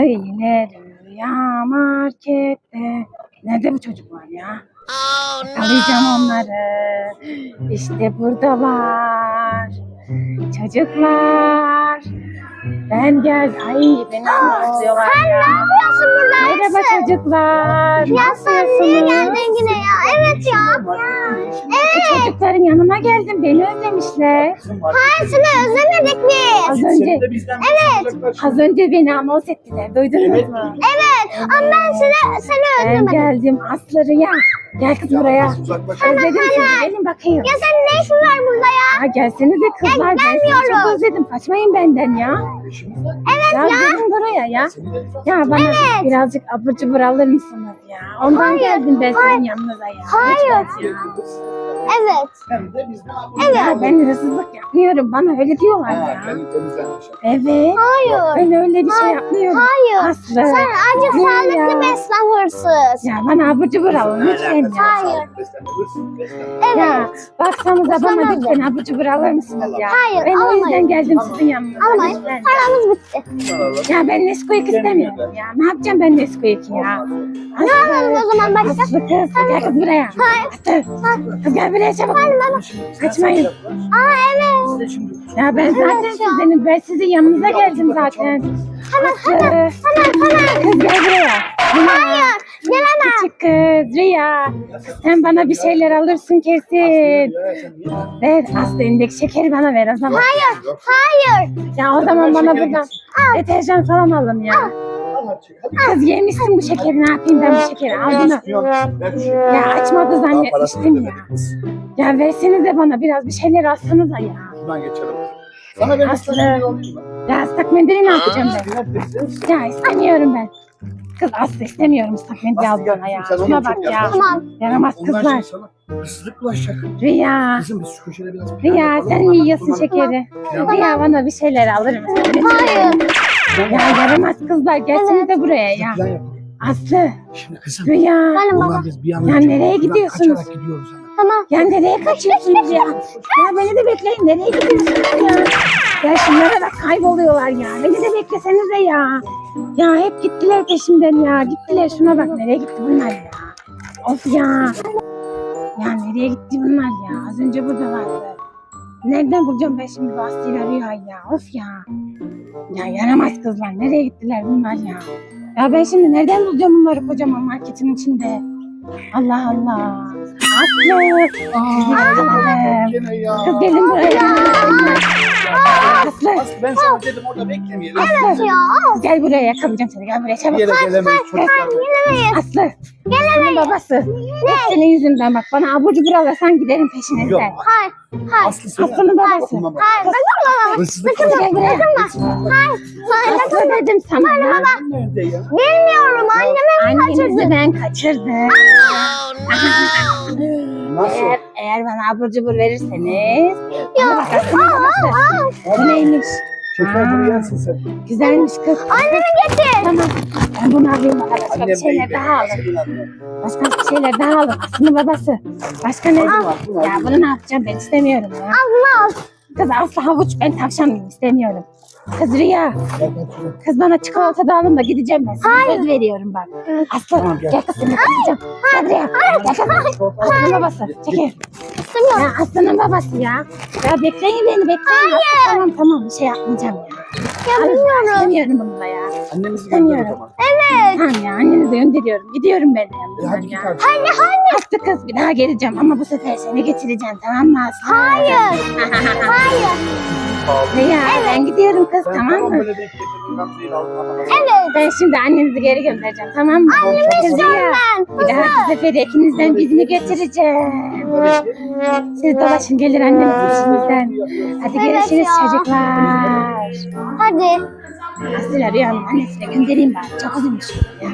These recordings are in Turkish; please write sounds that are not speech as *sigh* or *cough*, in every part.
Yine rüya markette. Nerede bu çocuklar ya? Yakalayacağım onları. İşte buradalar. Çocuklar. Ben gel. Ay beni anlatıyorlar Sen ne ya. yapıyorsun burada? Merhaba çocuklar. Ya sen niye geldin yine ya? Evet ya. Evet. Çocukların yanıma geldim. Beni özlemişler. Hayır seni özlemedik biz. Az önce Evet. az önce beni anons ettiler. Duydunuz mu? Evet. Ama ben seni, seni Ben özlemedim. geldim. Aslı Rüya. Gel kız buraya. Özledim sizi. Gelin bakayım. Ya senin ne işin var burada ya? Ya gelsenize kızlar. Ya Ben sizi çok özledim. Kaçmayın benden ya. Evet Ya, ya. gelin buraya ya. Ya bana Evet. birazcık abur cubur alır mısınız ya? Ondan Hayır, geldim ben hayır. sizin yanınıza ya. Hayır. Lütfen ya. Evet. Ya ben hırsızlık yapmıyorum. Bana öyle diyorlar ya. Evet. Hayır. Ben öyle bir şey yapmıyorum. Hayır. Aslı. Sen acı Rüya. sağlıklı beslen hırsız. Ya bana abur cubur alın lütfen ya. Hayır. Ya Evet. baksanıza bana Tamam. lütfen abur cubur alır mısınız ya? Hayır, Ben o yüzden geldim sizin yanınıza. Almayın. lütfen. Paramız bitti. Ya ben Nesquik istemiyorum ya. Ne yapacağım ben Nesquik ya? Ne yapalım o zaman başka? Aslı kız gel kız buraya. Hayır. Aslı kız gel buraya çabuk. Kaçmayın. Aa evet. Ya ben zaten sizin, ben sizin yanınıza geldim zaten. Aslı. Hemen hemen. Kız gel buraya. Hayır. Küçük kız Rüya. Sen bana bir şeyler alırsın kesin. Ver Aslı elindeki şekeri bana ver o zaman. Hayır. Hayır. Ya o zaman bana buradan deterjan falan alın ya. Kız yemişsin bu şekeri ne yapayım ben bu şekeri al bunu. Ya açmadı zannetmiştim ya. Ya versenize bana biraz bir şeyler alsanıza ya. Şuradan geçelim. Sana ben Aslı. Ya ıslak mendili ne yapacağım ben? Neredesin? Ya istemiyorum ben. Kız Aslı istemiyorum ıslak mendil al bana ya. Sen onu Şuna çok bak ya. Tamam. Yaramaz Ondan kızlar. şimdi sana hırsızlık bulaşacak. Rüya. Kızım biz şu köşede biraz plan Rüya yapalım. sen Ondan yiyorsun şekeri. Tamam. Rüya bana bir şeyler alır mısın? Hayır. Ya yaramaz kızlar gelsenize buraya ya. Plan yapalım. Aslı, Şimdi kızım. Rüya. Benim baba. Ulan biz bir an Ya önce nereye buradan gidiyorsunuz? Kaçarak gidiyoruz. Tamam. Ya nereye kaçıyorsunuz ya? Ya beni de bekleyin. Nereye gidiyorsunuz ya? Ya şunlara bak kayboluyorlar ya. Beni de beklesenize ya. Ya hep gittiler peşimden ya. Gittiler şuna bak. Nereye gitti bunlar ya? Of ya. Ya nereye gitti bunlar ya? Az önce buradalardı. Nereden bulacağım ben şimdi Basri'yle Rüya'yı ya? Of ya. Ya yaramaz kızlar. Nereye gittiler bunlar ya? Ya ben şimdi nereden bulacağım bunları kocaman marketin içinde? Allah Allah. Aslı. Kız gelin buraya. Aslı. Aslı ben sana dedim orada beklemeyelim. Aslı. Gel buraya yakalayacağım seni. Gel buraya Bir çabuk. yere gelemeyiz. Aslı. Senin babası. Hep senin yüzünden bak. Bana abur cubur alırsan giderim Yok. peşinizden. Hayır. Hayır. Aslı sen. Aslı'nın babası. Hayır. Bakın baba. Hırsızlık Kız gel buraya. Hayır. Hayır. Aslı dedim sana. Nerede ya? Bilmiyorum. Anneme mi kaçırdın? ben kaçırdım. Nasıl? Eğer, eğer bana abur cubur verirseniz. Ya. Bak Aslı'nın babası. Bu neymiş? Şeker bunu yersin sen. Güzelmiş kız. Annemi getir. Tamam. Ben bunu alayım. Bana başka bir şeyler daha alın. Başka bir şeyler daha alın. Aslı'nın babası. Başka ne? Ya bunu ne yapacağım ben istemiyorum ya. Al bunu al. Kız aslı havuç ben tavşan mıyım istemiyorum. Kız Rüya. Kız bana çikolata da alın da gideceğim ben. Sana söz veriyorum bak. Aslı Tamam, gel. gel kız seni kaçacağım. Gel buraya. Gel kız. Aslı'nın babası. Çekil. İstemiyorum. Ya Aslı'nın babası ya. Ya bekleyin beni bekleyin. Aslı, tamam tamam bir şey yapmayacağım ya. Ya Alın, bilmiyorum. İstemiyorum bunu da ya. Annemizi İstemiyorum. gönder o zaman. Tamam ya annenizi gönderiyorum. Gidiyorum ben de E, yanınızdan hadi git ya. artık. Anne anne. Aslı kız bir daha geleceğim ama bu sefer seni getireceğim tamam mı Aslı? Hayır. *laughs* Hayır. Rüya ben gidiyorum kız Ben tamam mı? Evet. Ben şimdi annenizi geri göndereceğim tamam mı? Annemi Kız. Bir dahaki sefer ikinizden birini getireceğim. Siz dolaşın gelir annemin peşinizden. Hadi Evet görüşürüz ya. çocuklar. Hadi. Aslı'yla Rüya'nın annesine göndereyim ben. Çok üzülmüş ya.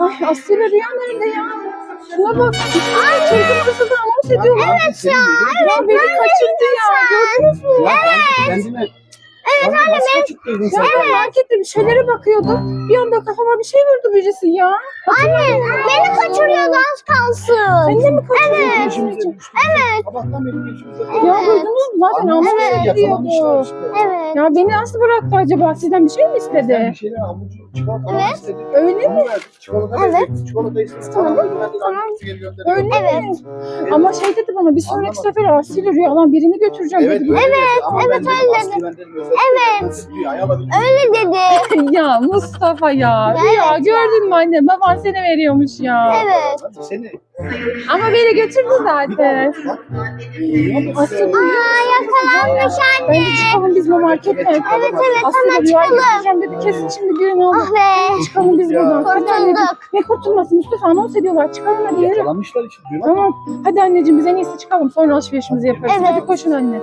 Ay Aslı'yla Rüya nerede ya? Şuna bak. Ay çocuk kızı da anons ediyor. Evet ya. Evet. Ya beni kaçırdı ya. Gördünüz mü? Evet. Evet anne ben. Ya ben markette bir şeylere bakıyordum. Bir anda kafama bir şey vurdu birisi ya. Anne beni kaçırıyordu az kalsın. Sen de mi kaçırdın? Evet. Sabahtan beri peşimize Ya duydunuz mu? Zaten Evet. Yakalamışlar gidiyordu. işte. Evet. Ya beni nasıl bıraktı acaba? Sizden bir şey mi istedi? bir şeyler avucu çikolata Evet. evet. istedim. Öyle verdik. Çikolata Evet. Çikolata istedim. Tamam. Gönderdim. Öyle Evet. mi? Ama şey dedi bana bir sonraki Anlamadım. sefer Asil rüyalan birini götüreceğim Evet, dedi. öyle dedi. Ama evet, öyle özel- Evet. Öyle dedi. *laughs* ya Mustafa ya. Evet ya ya. gördün mü anne? Baban seni veriyormuş ya. Evet. Hadi seni. Ama beni götürdü zaten. Duyuyor Aa yakalanmış anne. Bence çıkalım biz bu marketten. Evet, evet, evet, Aslında hemen çıkalım. dedi. Kesin şimdi düğün oldu. Ah be. Çıkalım biz Ya. buradan. Hadi anneciğim. Kurtulduk. Ne kurtulması Mustafa anons ediyorlar. Çıkalım hadi yürü. Yakalamışlar işte. Duyuyor musun? Tamam. Hadi anneciğim biz en iyisi çıkalım. Sonra alışverişimizi yaparız. Evet. Hadi koşun anne.